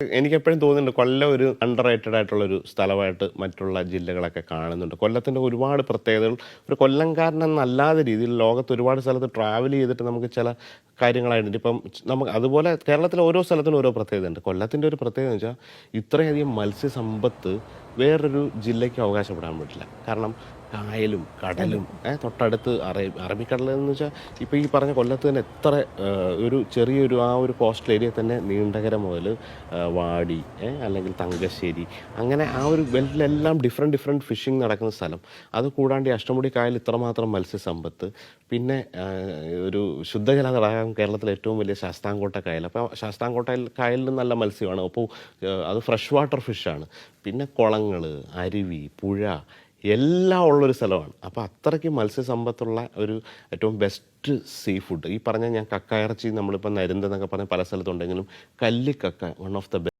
എനിക്ക് എപ്പോഴും തോന്നുന്നുണ്ട് കൊല്ലം ഒരു അണ്ടർ റേറ്റഡ് ആയിട്ടുള്ള ഒരു സ്ഥലമായിട്ട് മറ്റുള്ള ജില്ലകളൊക്കെ കാണുന്നുണ്ട്. കൊല്ലത്തിന്റെ ഒരുപാട് പ്രത്യേകതകൾ. ഒരു കൊല്ലംകാരനെന്നല്ലാതെ രീതിയിൽ ലോകത്ത് ഒരുപാട് സ്ഥലത്ത് ട്രാവൽ ചെയ്തിട്ട് നമുക്ക് ചില കാര്യങ്ങളായിട്ടുണ്ട്. ഇപ്പം നമുക്ക് അതുപോലെ കേരളത്തിലെ ഓരോ സ്ഥലത്തിനും ഓരോ പ്രത്യേകത ഉണ്ട് കൊല്ലത്തിന്റെ ഒരു പ്രത്യേകത എന്ന് വെച്ചാൽ ഇത്രയധികം മത്സ്യസമ്പത്ത് വേറൊരു ജില്ലയ്ക്ക് അവകാശപ്പെടാൻ പറ്റില്ല. കാരണം കായലും കടലും തൊട്ടടുത്ത് അറേ അറബിക്കടൽ എന്ന് വെച്ചാൽ ഇപ്പോൾ ഈ പറഞ്ഞ കൊല്ലത്ത് തന്നെ എത്ര ഒരു ചെറിയൊരു ആ ഒരു കോസ്റ്റൽ ഏരിയ തന്നെ നീണ്ടകര മുതൽ വാടി അല്ലെങ്കിൽ തങ്കശ്ശേരി അങ്ങനെ ആ ഒരു ബെൽറ്റിലെല്ലാം ഡിഫറെന്റ് ഡിഫറെന്റ് ഫിഷിംഗ് നടക്കുന്ന സ്ഥലം. അത് കൂടാണ്ട് ഈ അഷ്ടമുടി കായൽ ഇത്രമാത്രം മത്സ്യസമ്പത്ത്. പിന്നെ ഒരു ശുദ്ധജല തടാകം കേരളത്തിലെ ഏറ്റവും വലിയ ശാസ്താംകോട്ട കായൽ. അപ്പോൾ ശാസ്താംകോട്ട കായലിൽ നല്ല മത്സ്യമാണ്. അപ്പോൾ അത് ഫ്രഷ് വാട്ടർ ഫിഷാണ് പിന്നെ കുളങ്ങൾ അരുവി പുഴ എല്ലാം ഉള്ളൊരു സ്ഥലമാണ്. അപ്പോൾ അത്രയ്ക്ക് മത്സ്യസമ്പത്തുള്ള ഒരു ഏറ്റവും ബെസ്റ്റ് സീ ഫുഡ് ഈ പറഞ്ഞ ഞാൻ കക്ക ഇറച്ചി നമ്മളിപ്പോൾ നരുന്തെന്നൊക്കെ പറഞ്ഞ പല സ്ഥലത്തുണ്ടെങ്കിലും കല്ലിക്കക്ക വൺ ഓഫ് ദ